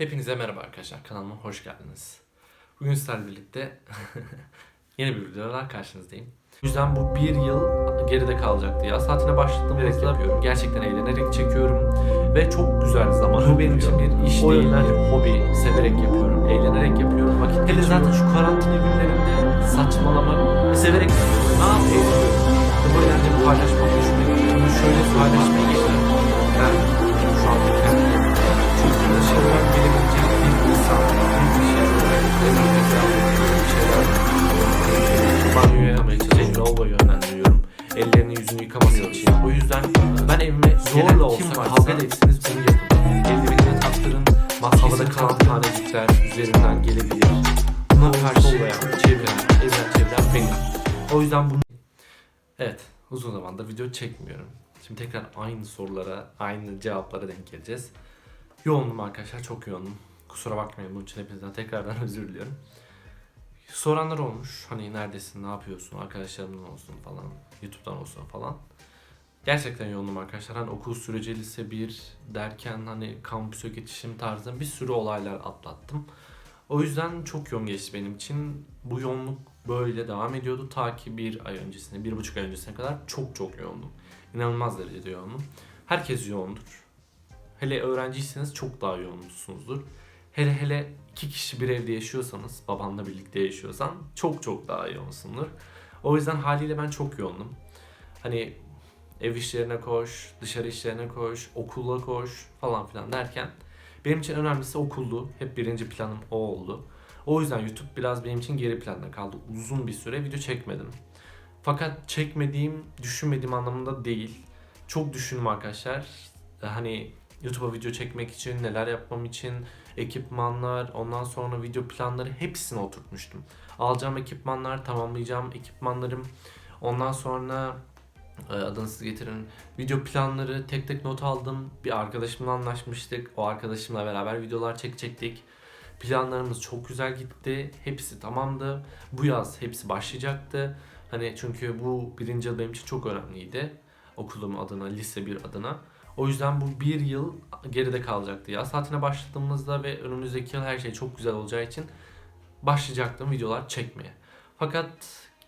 Hepinize merhaba arkadaşlar. Kanalıma hoş geldiniz. Bugün sizlerle birlikte yeni bir videolarla karşınızdayım. O yüzden bu bir yıl geride kalacaktı ya. Saatine başladığımda yapıyorum. Gerçekten eğlenerek çekiyorum. Ve çok güzel zaman. Bu benim için bir iş O değil. Bir hobi. Severek yapıyorum. Eğlenerek yapıyorum. Vakit Hele zaten şu karantina günlerinde saçmalamak ve severek yapıyorum. Ne yapayım? Bu eğlenceli paylaşmak. Bunu şöyle paylaşmayı O yüzden bunu... Evet, uzun zamandır video çekmiyorum. Şimdi tekrar aynı sorulara, aynı cevaplara denk geleceğiz. Yoğundum arkadaşlar, çok yoğundum. Kusura bakmayın bunun için hepinizden tekrardan özür diliyorum. Soranlar olmuş. Hani neredesin, ne yapıyorsun, arkadaşlarımdan olsun falan, YouTube'dan olsun falan. Gerçekten yoğundum arkadaşlar. Hani okul süreci lise 1 derken hani kampüse geçişim tarzında bir sürü olaylar atlattım. O yüzden çok yoğun geçti benim için. Bu yoğunluk böyle devam ediyordu. Ta ki bir ay öncesine, bir buçuk ay öncesine kadar çok çok yoğundum. İnanılmaz derecede yoğundum. Herkes yoğundur. Hele öğrenciyseniz çok daha yoğunsunuzdur. Hele hele iki kişi bir evde yaşıyorsanız, babanla birlikte yaşıyorsan çok çok daha yoğunsundur. O yüzden haliyle ben çok yoğundum. Hani ev işlerine koş, dışarı işlerine koş, okula koş falan filan derken benim için önemlisi okuldu. Hep birinci planım o oldu. O yüzden YouTube biraz benim için geri planda kaldı. Uzun bir süre video çekmedim. Fakat çekmediğim, düşünmediğim anlamında değil. Çok düşündüm arkadaşlar. Hani YouTube'a video çekmek için, neler yapmam için, ekipmanlar, ondan sonra video planları hepsini oturtmuştum. Alacağım ekipmanlar, tamamlayacağım ekipmanlarım. Ondan sonra e, adını siz getirin. Video planları tek tek not aldım. Bir arkadaşımla anlaşmıştık. O arkadaşımla beraber videolar çekecektik. Planlarımız çok güzel gitti. Hepsi tamamdı. Bu yaz hepsi başlayacaktı. Hani çünkü bu birinci yıl benim için çok önemliydi. Okulum adına, lise bir adına. O yüzden bu bir yıl geride kalacaktı ya. Saatine başladığımızda ve önümüzdeki yıl her şey çok güzel olacağı için başlayacaktım videolar çekmeye. Fakat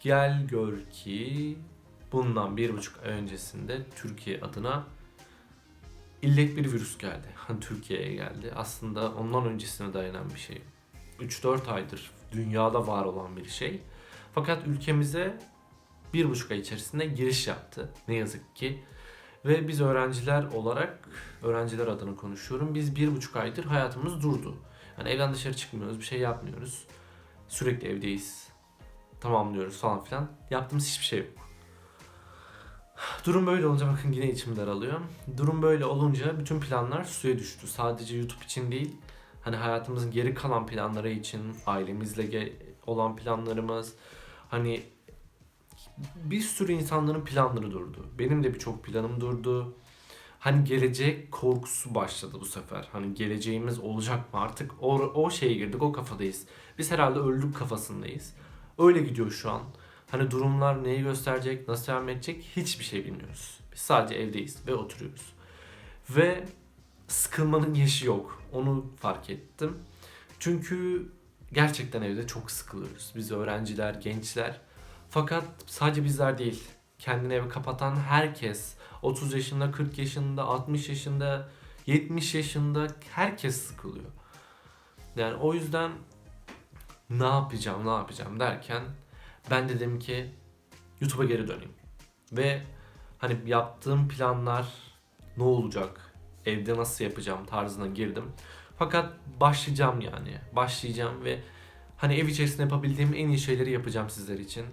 gel gör ki bundan bir buçuk ay öncesinde Türkiye adına illet bir virüs geldi. Türkiye'ye geldi. Aslında ondan öncesine dayanan bir şey. 3-4 aydır dünyada var olan bir şey. Fakat ülkemize bir buçuk ay içerisinde giriş yaptı. Ne yazık ki. Ve biz öğrenciler olarak, öğrenciler adına konuşuyorum. Biz bir buçuk aydır hayatımız durdu. Yani evden dışarı çıkmıyoruz, bir şey yapmıyoruz. Sürekli evdeyiz. Tamamlıyoruz falan filan. Yaptığımız hiçbir şey yok. Durum böyle olunca bakın yine içim daralıyor. Durum böyle olunca bütün planlar suya düştü. Sadece YouTube için değil, hani hayatımızın geri kalan planları için, ailemizle olan planlarımız, hani bir sürü insanların planları durdu. Benim de birçok planım durdu. Hani gelecek korkusu başladı bu sefer. Hani geleceğimiz olacak mı artık? O, o şeye girdik, o kafadayız. Biz herhalde öldük kafasındayız. Öyle gidiyor şu an. Hani durumlar neyi gösterecek, nasıl devam edecek hiçbir şey bilmiyoruz. Biz sadece evdeyiz ve oturuyoruz. Ve sıkılmanın yaşı yok. Onu fark ettim. Çünkü gerçekten evde çok sıkılıyoruz. Biz öğrenciler, gençler. Fakat sadece bizler değil. Kendini eve kapatan herkes 30 yaşında, 40 yaşında, 60 yaşında, 70 yaşında herkes sıkılıyor. Yani o yüzden ne yapacağım, ne yapacağım derken ben dedim ki YouTube'a geri döneyim. Ve hani yaptığım planlar ne olacak, evde nasıl yapacağım tarzına girdim. Fakat başlayacağım yani. Başlayacağım ve hani ev içerisinde yapabildiğim en iyi şeyleri yapacağım sizler için.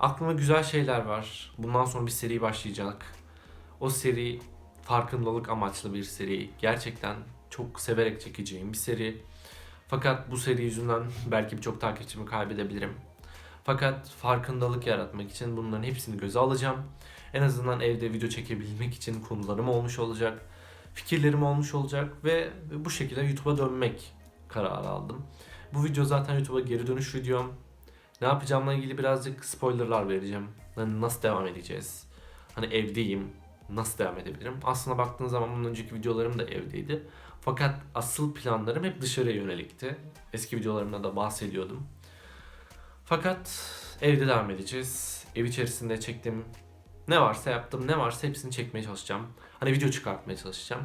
Aklımda güzel şeyler var. Bundan sonra bir seri başlayacak. O seri farkındalık amaçlı bir seri. Gerçekten çok severek çekeceğim bir seri. Fakat bu seri yüzünden belki birçok takipçimi kaybedebilirim. Fakat farkındalık yaratmak için bunların hepsini göze alacağım. En azından evde video çekebilmek için konularım olmuş olacak. Fikirlerim olmuş olacak ve bu şekilde YouTube'a dönmek kararı aldım. Bu video zaten YouTube'a geri dönüş videom. Ne yapacağımla ilgili birazcık spoilerlar vereceğim. Hani nasıl devam edeceğiz? Hani evdeyim. Nasıl devam edebilirim? Aslında baktığın zaman bunun önceki videolarım da evdeydi. Fakat asıl planlarım hep dışarıya yönelikti. Eski videolarımda da bahsediyordum. Fakat evde devam edeceğiz. Ev içerisinde çektim. Ne varsa yaptım, ne varsa hepsini çekmeye çalışacağım. Hani video çıkartmaya çalışacağım.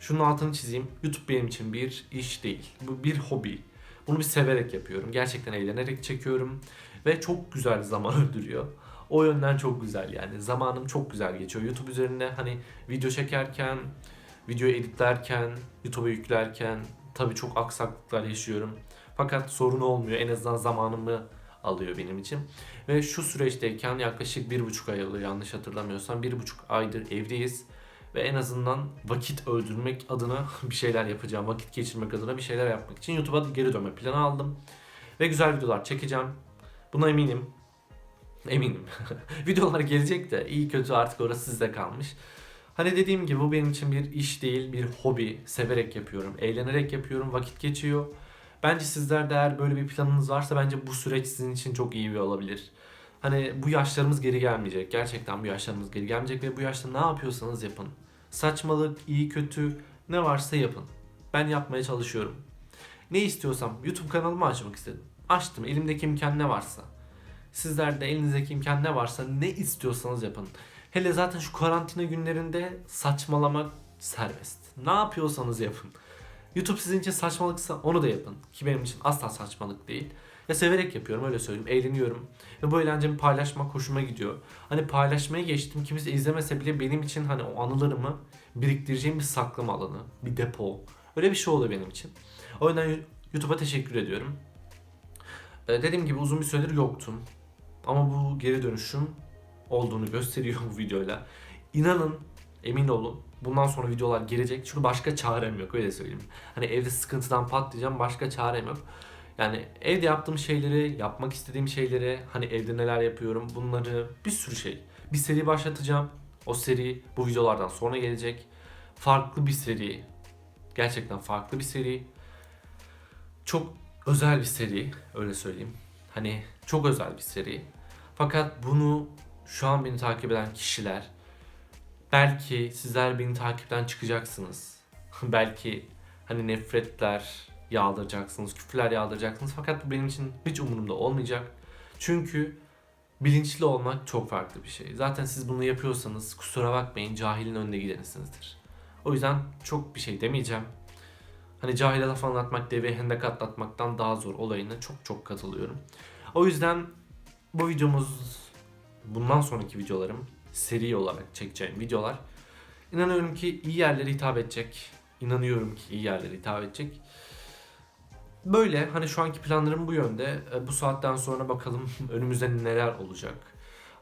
Şunun altını çizeyim. YouTube benim için bir iş değil. Bu bir hobi. Bunu bir severek yapıyorum. Gerçekten eğlenerek çekiyorum. Ve çok güzel zaman öldürüyor. O yönden çok güzel yani. Zamanım çok güzel geçiyor. YouTube üzerinde hani video çekerken, video editlerken, YouTube'a yüklerken tabii çok aksaklıklar yaşıyorum. Fakat sorun olmuyor. En azından zamanımı alıyor benim için. Ve şu süreçteyken yaklaşık bir buçuk ay oluyor yanlış hatırlamıyorsam. Bir buçuk aydır evdeyiz. Ve en azından vakit öldürmek adına bir şeyler yapacağım. Vakit geçirmek adına bir şeyler yapmak için YouTube'a geri dönme planı aldım. Ve güzel videolar çekeceğim. Buna eminim. Eminim. Videolar gelecek de iyi kötü artık orası sizde kalmış. Hani dediğim gibi bu benim için bir iş değil, bir hobi. Severek yapıyorum, eğlenerek yapıyorum, vakit geçiyor. Bence sizlerde eğer böyle bir planınız varsa bence bu süreç sizin için çok iyi bir olabilir. Hani bu yaşlarımız geri gelmeyecek. Gerçekten bu yaşlarımız geri gelmeyecek ve bu yaşta ne yapıyorsanız yapın. Saçmalık, iyi kötü ne varsa yapın. Ben yapmaya çalışıyorum. Ne istiyorsam YouTube kanalımı açmak istedim. Açtım. Elimdeki imkan ne varsa. Sizler de elinizdeki imkan ne varsa ne istiyorsanız yapın. Hele zaten şu karantina günlerinde saçmalamak serbest. Ne yapıyorsanız yapın. YouTube sizin için saçmalıksa onu da yapın. Ki benim için asla saçmalık değil. Ya severek yapıyorum öyle söyleyeyim. Eğleniyorum. Ve bu eğlencemi paylaşmak hoşuma gidiyor. Hani paylaşmaya geçtim. Kimse izlemese bile benim için hani o anılarımı biriktireceğim bir saklama alanı. Bir depo. Öyle bir şey oluyor benim için. O yüzden YouTube'a teşekkür ediyorum. Ee, dediğim gibi uzun bir süredir yoktum. Ama bu geri dönüşüm olduğunu gösteriyor bu videoyla. İnanın, emin olun bundan sonra videolar gelecek. Çünkü başka çarem yok öyle söyleyeyim. Hani evde sıkıntıdan patlayacağım başka çarem yok. Yani evde yaptığım şeyleri, yapmak istediğim şeyleri, hani evde neler yapıyorum bunları bir sürü şey. Bir seri başlatacağım. O seri bu videolardan sonra gelecek. Farklı bir seri. Gerçekten farklı bir seri. Çok özel bir seri öyle söyleyeyim. Hani çok özel bir seri. Fakat bunu şu an beni takip eden kişiler belki sizler beni takipten çıkacaksınız. belki hani nefretler yağdıracaksınız, küfürler yağdıracaksınız. Fakat bu benim için hiç umurumda olmayacak. Çünkü bilinçli olmak çok farklı bir şey. Zaten siz bunu yapıyorsanız kusura bakmayın cahilin önünde gidenisinizdir. O yüzden çok bir şey demeyeceğim. Hani cahile laf anlatmak deveyi hendek atlatmaktan daha zor olayına çok çok katılıyorum. O yüzden bu videomuz bundan sonraki videolarım seri olarak çekeceğim videolar. İnanıyorum ki iyi yerlere hitap edecek. İnanıyorum ki iyi yerlere hitap edecek. Böyle hani şu anki planlarım bu yönde. E, Bu saatten sonra bakalım önümüzde neler olacak.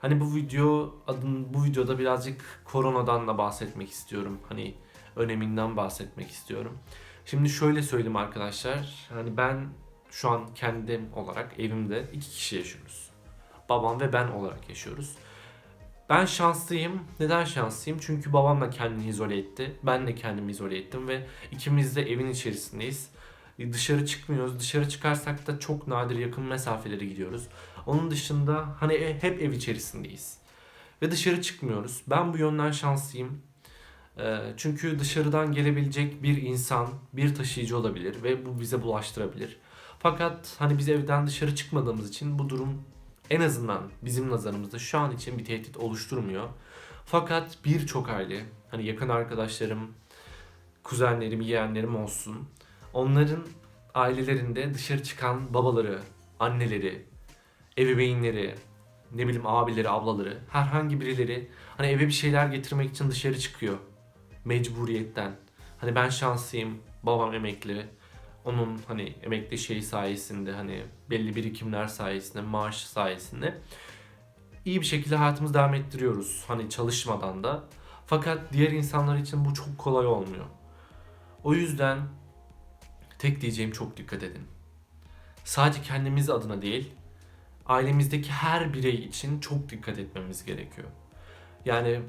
Hani bu video adın bu videoda birazcık koronadan da bahsetmek istiyorum. Hani öneminden bahsetmek istiyorum. Şimdi şöyle söyleyeyim arkadaşlar. Hani ben şu an kendim olarak evimde iki kişi yaşıyoruz. Babam ve ben olarak yaşıyoruz. Ben şanslıyım. Neden şanslıyım? Çünkü babam da kendini izole etti. Ben de kendimi izole ettim ve ikimiz de evin içerisindeyiz. Dışarı çıkmıyoruz. Dışarı çıkarsak da çok nadir yakın mesafelere gidiyoruz. Onun dışında hani e- hep ev içerisindeyiz. Ve dışarı çıkmıyoruz. Ben bu yönden şanslıyım. Ee, Çünkü dışarıdan gelebilecek bir insan, bir taşıyıcı olabilir ve bu bize bulaştırabilir. Fakat hani biz evden dışarı çıkmadığımız için bu durum en azından bizim nazarımızda şu an için bir tehdit oluşturmuyor. Fakat birçok aile, hani yakın arkadaşlarım, kuzenlerim, yeğenlerim olsun. Onların ailelerinde dışarı çıkan babaları, anneleri, ebeveynleri, ne bileyim abileri, ablaları, herhangi birileri hani eve bir şeyler getirmek için dışarı çıkıyor. Mecburiyetten. Hani ben şanslıyım, babam emekli. Onun hani emekli şeyi sayesinde hani belli birikimler sayesinde, maaş sayesinde iyi bir şekilde hayatımızı devam ettiriyoruz. Hani çalışmadan da. Fakat diğer insanlar için bu çok kolay olmuyor. O yüzden tek diyeceğim çok dikkat edin. Sadece kendimiz adına değil, ailemizdeki her birey için çok dikkat etmemiz gerekiyor. Yani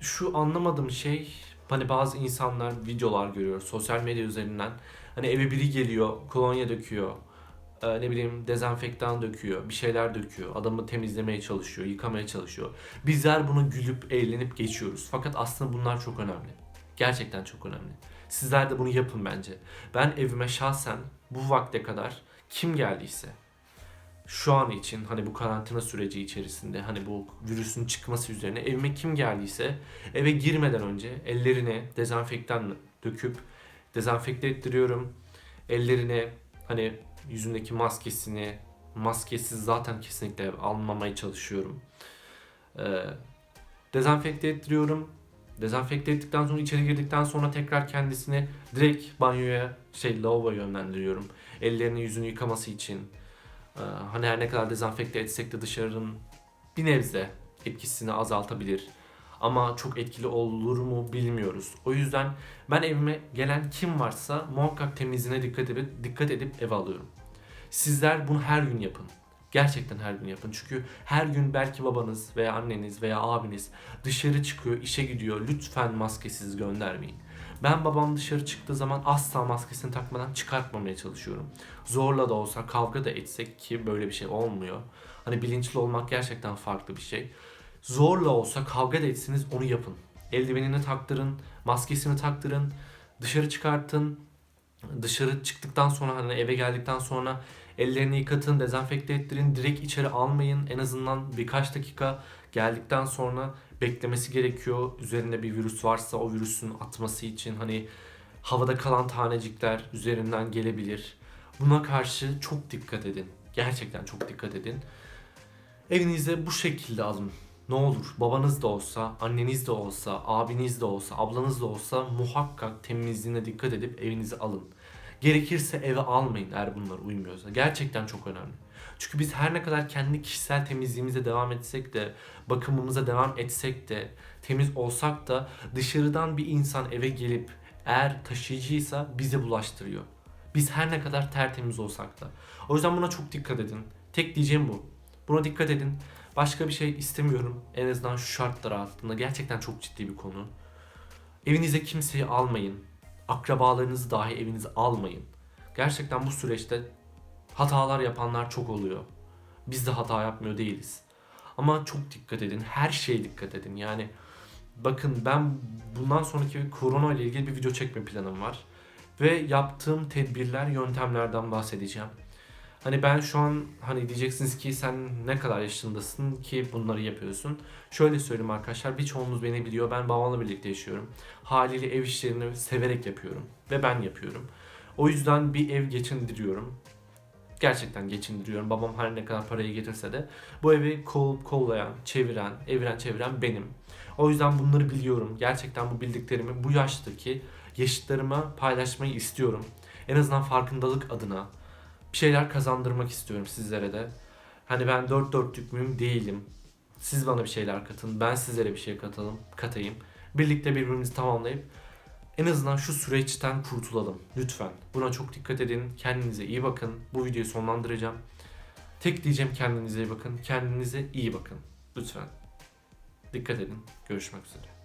şu anlamadığım şey hani bazı insanlar videolar görüyor sosyal medya üzerinden. Hani eve biri geliyor, kolonya döküyor, e, ne bileyim dezenfektan döküyor, bir şeyler döküyor. Adamı temizlemeye çalışıyor, yıkamaya çalışıyor. Bizler bunu gülüp eğlenip geçiyoruz. Fakat aslında bunlar çok önemli. Gerçekten çok önemli. Sizler de bunu yapın bence. Ben evime şahsen bu vakte kadar kim geldiyse şu an için hani bu karantina süreci içerisinde hani bu virüsün çıkması üzerine evime kim geldiyse eve girmeden önce ellerine dezenfektan döküp dezenfekte ettiriyorum. Ellerine hani yüzündeki maskesini maskesiz zaten kesinlikle almamaya çalışıyorum. Ee, dezenfekte ettiriyorum. Dezenfekte ettikten sonra içeri girdikten sonra tekrar kendisini direkt banyoya şey lavaboya yönlendiriyorum. Ellerini yüzünü yıkaması için. Ee, hani her ne kadar dezenfekte etsek de dışarının bir nebze etkisini azaltabilir. Ama çok etkili olur mu bilmiyoruz. O yüzden ben evime gelen kim varsa muhakkak temizliğine dikkat edip dikkat edip eve alıyorum. Sizler bunu her gün yapın. Gerçekten her gün yapın. Çünkü her gün belki babanız veya anneniz veya abiniz dışarı çıkıyor, işe gidiyor. Lütfen maskesiz göndermeyin. Ben babam dışarı çıktığı zaman asla maskesini takmadan çıkartmamaya çalışıyorum. Zorla da olsa kavga da etsek ki böyle bir şey olmuyor. Hani bilinçli olmak gerçekten farklı bir şey. Zorla olsa kavga da etsiniz onu yapın. Eldivenini taktırın, maskesini taktırın, dışarı çıkartın. Dışarı çıktıktan sonra hani eve geldikten sonra ellerini yıkatın, dezenfekte ettirin, direkt içeri almayın. En azından birkaç dakika geldikten sonra beklemesi gerekiyor. Üzerinde bir virüs varsa o virüsün atması için hani havada kalan tanecikler üzerinden gelebilir. Buna karşı çok dikkat edin. Gerçekten çok dikkat edin. Evinize bu şekilde alın. Ne olur babanız da olsa, anneniz de olsa, abiniz de olsa, ablanız da olsa muhakkak temizliğine dikkat edip evinize alın. Gerekirse eve almayın eğer bunlar uymuyorsa. Gerçekten çok önemli. Çünkü biz her ne kadar kendi kişisel temizliğimize devam etsek de, bakımımıza devam etsek de, temiz olsak da dışarıdan bir insan eve gelip eğer taşıyıcıysa bize bulaştırıyor. Biz her ne kadar tertemiz olsak da. O yüzden buna çok dikkat edin. Tek diyeceğim bu. Buna dikkat edin. Başka bir şey istemiyorum. En azından şu şartlar altında. Gerçekten çok ciddi bir konu. Evinize kimseyi almayın. Akrabalarınızı dahi evinize almayın. Gerçekten bu süreçte hatalar yapanlar çok oluyor. Biz de hata yapmıyor değiliz. Ama çok dikkat edin. Her şeye dikkat edin. Yani bakın ben bundan sonraki korona ile ilgili bir video çekme planım var. Ve yaptığım tedbirler, yöntemlerden bahsedeceğim. Hani ben şu an hani diyeceksiniz ki sen ne kadar yaşındasın ki bunları yapıyorsun. Şöyle söyleyeyim arkadaşlar birçoğunuz beni biliyor. Ben babamla birlikte yaşıyorum. Haliyle ev işlerini severek yapıyorum. Ve ben yapıyorum. O yüzden bir ev geçindiriyorum. Gerçekten geçindiriyorum. Babam her ne kadar parayı getirse de bu evi kol, kollayan, çeviren, eviren çeviren benim. O yüzden bunları biliyorum. Gerçekten bu bildiklerimi bu yaştaki yaşıtlarıma paylaşmayı istiyorum. En azından farkındalık adına bir şeyler kazandırmak istiyorum sizlere de. Hani ben dört dörtlük müyüm değilim. Siz bana bir şeyler katın, ben sizlere bir şey katalım, katayım. Birlikte birbirimizi tamamlayıp en azından şu süreçten kurtulalım. Lütfen. Buna çok dikkat edin. Kendinize iyi bakın. Bu videoyu sonlandıracağım. Tek diyeceğim kendinize iyi bakın. Kendinize iyi bakın. Lütfen. Dikkat edin. Görüşmek üzere.